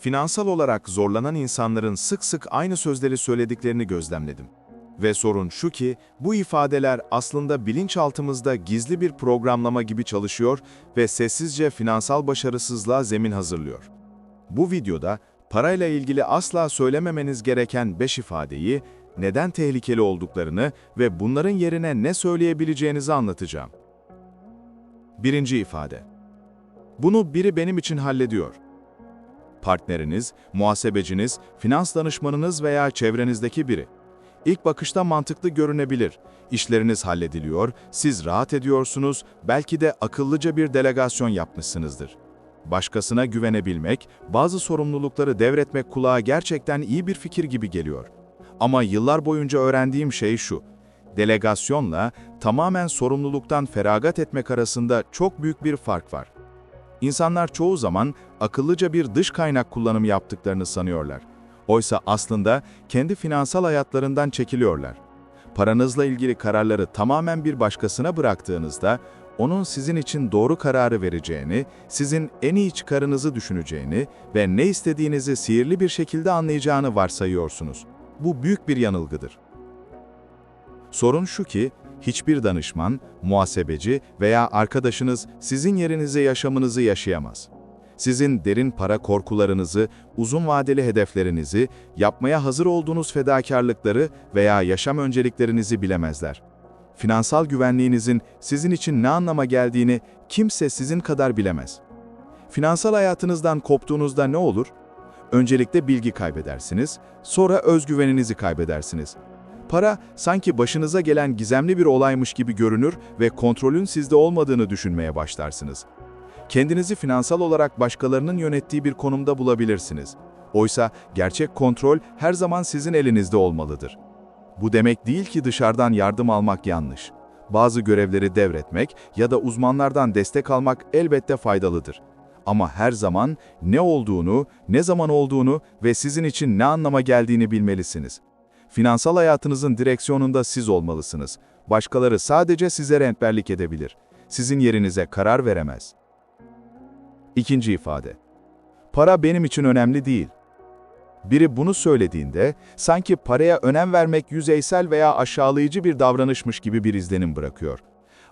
finansal olarak zorlanan insanların sık sık aynı sözleri söylediklerini gözlemledim. Ve sorun şu ki, bu ifadeler aslında bilinçaltımızda gizli bir programlama gibi çalışıyor ve sessizce finansal başarısızlığa zemin hazırlıyor. Bu videoda parayla ilgili asla söylememeniz gereken 5 ifadeyi, neden tehlikeli olduklarını ve bunların yerine ne söyleyebileceğinizi anlatacağım. Birinci ifade. Bunu biri benim için hallediyor. Partneriniz, muhasebeciniz, finans danışmanınız veya çevrenizdeki biri. İlk bakışta mantıklı görünebilir. İşleriniz hallediliyor, siz rahat ediyorsunuz, belki de akıllıca bir delegasyon yapmışsınızdır. Başkasına güvenebilmek, bazı sorumlulukları devretmek kulağa gerçekten iyi bir fikir gibi geliyor. Ama yıllar boyunca öğrendiğim şey şu, delegasyonla tamamen sorumluluktan feragat etmek arasında çok büyük bir fark var. İnsanlar çoğu zaman akıllıca bir dış kaynak kullanımı yaptıklarını sanıyorlar. Oysa aslında kendi finansal hayatlarından çekiliyorlar. Paranızla ilgili kararları tamamen bir başkasına bıraktığınızda, onun sizin için doğru kararı vereceğini, sizin en iyi çıkarınızı düşüneceğini ve ne istediğinizi sihirli bir şekilde anlayacağını varsayıyorsunuz. Bu büyük bir yanılgıdır. Sorun şu ki, hiçbir danışman, muhasebeci veya arkadaşınız sizin yerinize yaşamınızı yaşayamaz. Sizin derin para korkularınızı, uzun vadeli hedeflerinizi, yapmaya hazır olduğunuz fedakarlıkları veya yaşam önceliklerinizi bilemezler. Finansal güvenliğinizin sizin için ne anlama geldiğini kimse sizin kadar bilemez. Finansal hayatınızdan koptuğunuzda ne olur? Öncelikle bilgi kaybedersiniz, sonra özgüveninizi kaybedersiniz. Para sanki başınıza gelen gizemli bir olaymış gibi görünür ve kontrolün sizde olmadığını düşünmeye başlarsınız. Kendinizi finansal olarak başkalarının yönettiği bir konumda bulabilirsiniz. Oysa gerçek kontrol her zaman sizin elinizde olmalıdır. Bu demek değil ki dışarıdan yardım almak yanlış. Bazı görevleri devretmek ya da uzmanlardan destek almak elbette faydalıdır. Ama her zaman ne olduğunu, ne zaman olduğunu ve sizin için ne anlama geldiğini bilmelisiniz. Finansal hayatınızın direksiyonunda siz olmalısınız. Başkaları sadece size rehberlik edebilir. Sizin yerinize karar veremez. İkinci ifade. Para benim için önemli değil. Biri bunu söylediğinde, sanki paraya önem vermek yüzeysel veya aşağılayıcı bir davranışmış gibi bir izlenim bırakıyor.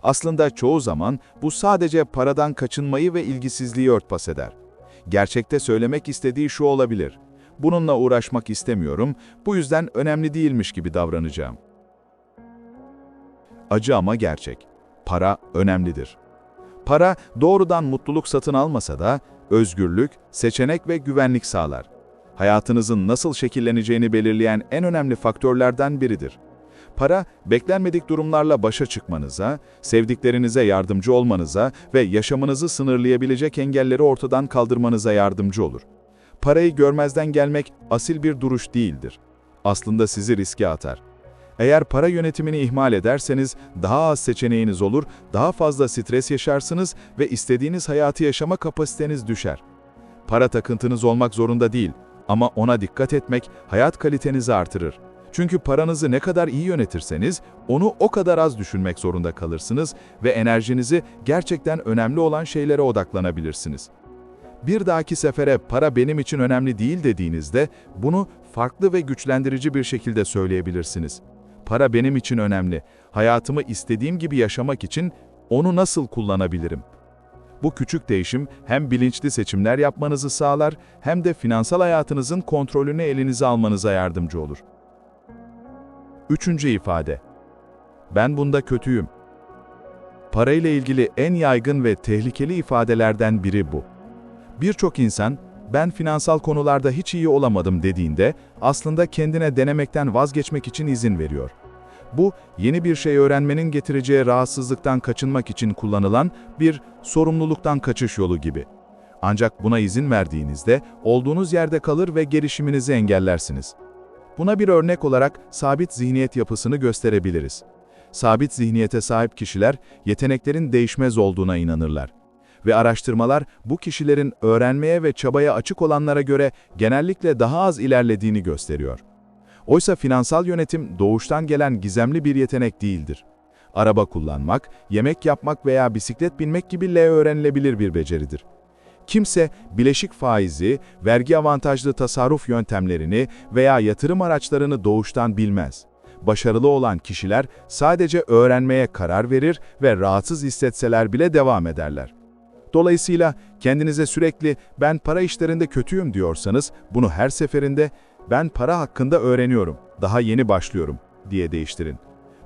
Aslında çoğu zaman bu sadece paradan kaçınmayı ve ilgisizliği örtbas eder. Gerçekte söylemek istediği şu olabilir. Bununla uğraşmak istemiyorum, bu yüzden önemli değilmiş gibi davranacağım. Acı ama gerçek. Para önemlidir. Para doğrudan mutluluk satın almasa da özgürlük, seçenek ve güvenlik sağlar. Hayatınızın nasıl şekilleneceğini belirleyen en önemli faktörlerden biridir. Para, beklenmedik durumlarla başa çıkmanıza, sevdiklerinize yardımcı olmanıza ve yaşamınızı sınırlayabilecek engelleri ortadan kaldırmanıza yardımcı olur. Parayı görmezden gelmek asil bir duruş değildir. Aslında sizi riske atar. Eğer para yönetimini ihmal ederseniz daha az seçeneğiniz olur, daha fazla stres yaşarsınız ve istediğiniz hayatı yaşama kapasiteniz düşer. Para takıntınız olmak zorunda değil ama ona dikkat etmek hayat kalitenizi artırır. Çünkü paranızı ne kadar iyi yönetirseniz onu o kadar az düşünmek zorunda kalırsınız ve enerjinizi gerçekten önemli olan şeylere odaklanabilirsiniz. Bir dahaki sefere para benim için önemli değil dediğinizde bunu farklı ve güçlendirici bir şekilde söyleyebilirsiniz. Para benim için önemli. Hayatımı istediğim gibi yaşamak için onu nasıl kullanabilirim? Bu küçük değişim hem bilinçli seçimler yapmanızı sağlar hem de finansal hayatınızın kontrolünü elinize almanıza yardımcı olur. Üçüncü ifade. Ben bunda kötüyüm. Parayla ilgili en yaygın ve tehlikeli ifadelerden biri bu. Birçok insan, ben finansal konularda hiç iyi olamadım dediğinde aslında kendine denemekten vazgeçmek için izin veriyor. Bu, yeni bir şey öğrenmenin getireceği rahatsızlıktan kaçınmak için kullanılan bir sorumluluktan kaçış yolu gibi. Ancak buna izin verdiğinizde olduğunuz yerde kalır ve gelişiminizi engellersiniz. Buna bir örnek olarak sabit zihniyet yapısını gösterebiliriz. Sabit zihniyete sahip kişiler yeteneklerin değişmez olduğuna inanırlar ve araştırmalar bu kişilerin öğrenmeye ve çabaya açık olanlara göre genellikle daha az ilerlediğini gösteriyor. Oysa finansal yönetim doğuştan gelen gizemli bir yetenek değildir. Araba kullanmak, yemek yapmak veya bisiklet binmek gibi L öğrenilebilir bir beceridir. Kimse bileşik faizi, vergi avantajlı tasarruf yöntemlerini veya yatırım araçlarını doğuştan bilmez. Başarılı olan kişiler sadece öğrenmeye karar verir ve rahatsız hissetseler bile devam ederler. Dolayısıyla kendinize sürekli ben para işlerinde kötüyüm diyorsanız bunu her seferinde ben para hakkında öğreniyorum, daha yeni başlıyorum diye değiştirin.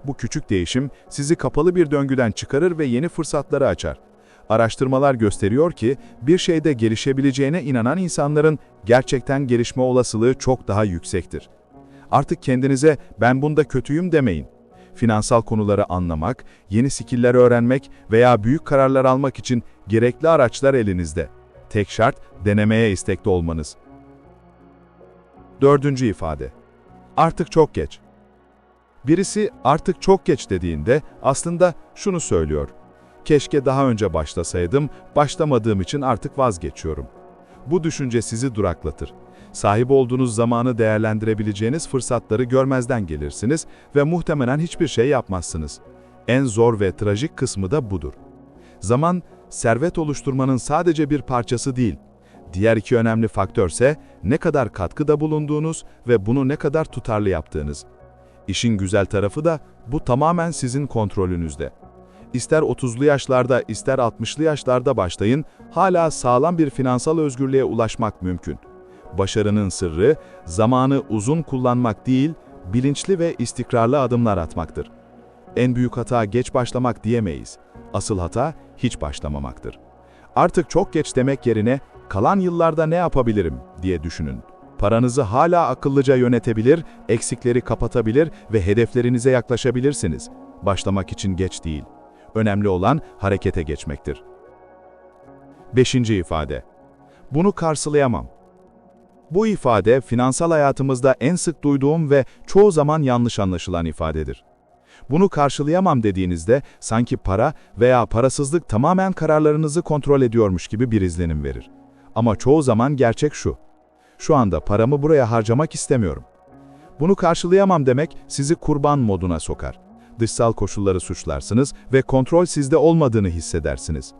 Bu küçük değişim sizi kapalı bir döngüden çıkarır ve yeni fırsatları açar. Araştırmalar gösteriyor ki bir şeyde gelişebileceğine inanan insanların gerçekten gelişme olasılığı çok daha yüksektir. Artık kendinize ben bunda kötüyüm demeyin. Finansal konuları anlamak, yeni skiller öğrenmek veya büyük kararlar almak için gerekli araçlar elinizde. Tek şart denemeye istekli olmanız. Dördüncü ifade. Artık çok geç. Birisi artık çok geç dediğinde aslında şunu söylüyor. Keşke daha önce başlasaydım, başlamadığım için artık vazgeçiyorum. Bu düşünce sizi duraklatır. Sahip olduğunuz zamanı değerlendirebileceğiniz fırsatları görmezden gelirsiniz ve muhtemelen hiçbir şey yapmazsınız. En zor ve trajik kısmı da budur. Zaman, servet oluşturmanın sadece bir parçası değil. Diğer iki önemli faktörse ne kadar katkıda bulunduğunuz ve bunu ne kadar tutarlı yaptığınız. İşin güzel tarafı da bu tamamen sizin kontrolünüzde. İster 30'lu yaşlarda ister 60'lı yaşlarda başlayın, hala sağlam bir finansal özgürlüğe ulaşmak mümkün. Başarının sırrı, zamanı uzun kullanmak değil, bilinçli ve istikrarlı adımlar atmaktır. En büyük hata geç başlamak diyemeyiz. Asıl hata hiç başlamamaktır. Artık çok geç demek yerine kalan yıllarda ne yapabilirim diye düşünün. Paranızı hala akıllıca yönetebilir, eksikleri kapatabilir ve hedeflerinize yaklaşabilirsiniz. Başlamak için geç değil. Önemli olan harekete geçmektir. Beşinci ifade. Bunu karşılayamam. Bu ifade finansal hayatımızda en sık duyduğum ve çoğu zaman yanlış anlaşılan ifadedir. Bunu karşılayamam dediğinizde sanki para veya parasızlık tamamen kararlarınızı kontrol ediyormuş gibi bir izlenim verir. Ama çoğu zaman gerçek şu. Şu anda paramı buraya harcamak istemiyorum. Bunu karşılayamam demek sizi kurban moduna sokar. Dışsal koşulları suçlarsınız ve kontrol sizde olmadığını hissedersiniz.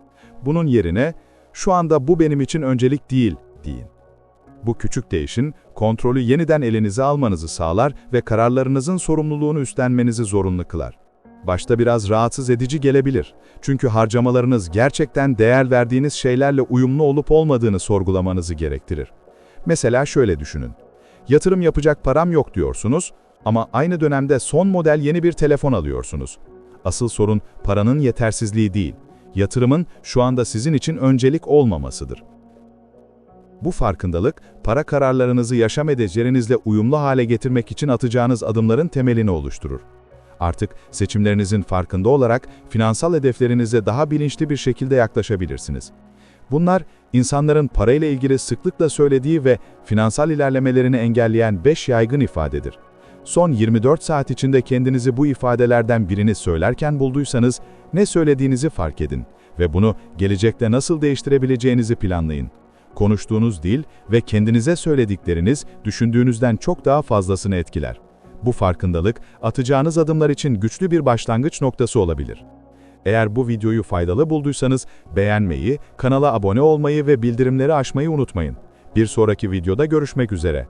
Bunun yerine, şu anda bu benim için öncelik değil, deyin. Bu küçük değişin, kontrolü yeniden elinize almanızı sağlar ve kararlarınızın sorumluluğunu üstlenmenizi zorunlu kılar. Başta biraz rahatsız edici gelebilir. Çünkü harcamalarınız gerçekten değer verdiğiniz şeylerle uyumlu olup olmadığını sorgulamanızı gerektirir. Mesela şöyle düşünün. Yatırım yapacak param yok diyorsunuz ama aynı dönemde son model yeni bir telefon alıyorsunuz. Asıl sorun paranın yetersizliği değil, yatırımın şu anda sizin için öncelik olmamasıdır. Bu farkındalık, para kararlarınızı yaşam edeceğinizle uyumlu hale getirmek için atacağınız adımların temelini oluşturur. Artık seçimlerinizin farkında olarak finansal hedeflerinize daha bilinçli bir şekilde yaklaşabilirsiniz. Bunlar, insanların parayla ilgili sıklıkla söylediği ve finansal ilerlemelerini engelleyen 5 yaygın ifadedir. Son 24 saat içinde kendinizi bu ifadelerden birini söylerken bulduysanız, ne söylediğinizi fark edin ve bunu gelecekte nasıl değiştirebileceğinizi planlayın. Konuştuğunuz dil ve kendinize söyledikleriniz düşündüğünüzden çok daha fazlasını etkiler. Bu farkındalık, atacağınız adımlar için güçlü bir başlangıç noktası olabilir. Eğer bu videoyu faydalı bulduysanız beğenmeyi, kanala abone olmayı ve bildirimleri açmayı unutmayın. Bir sonraki videoda görüşmek üzere.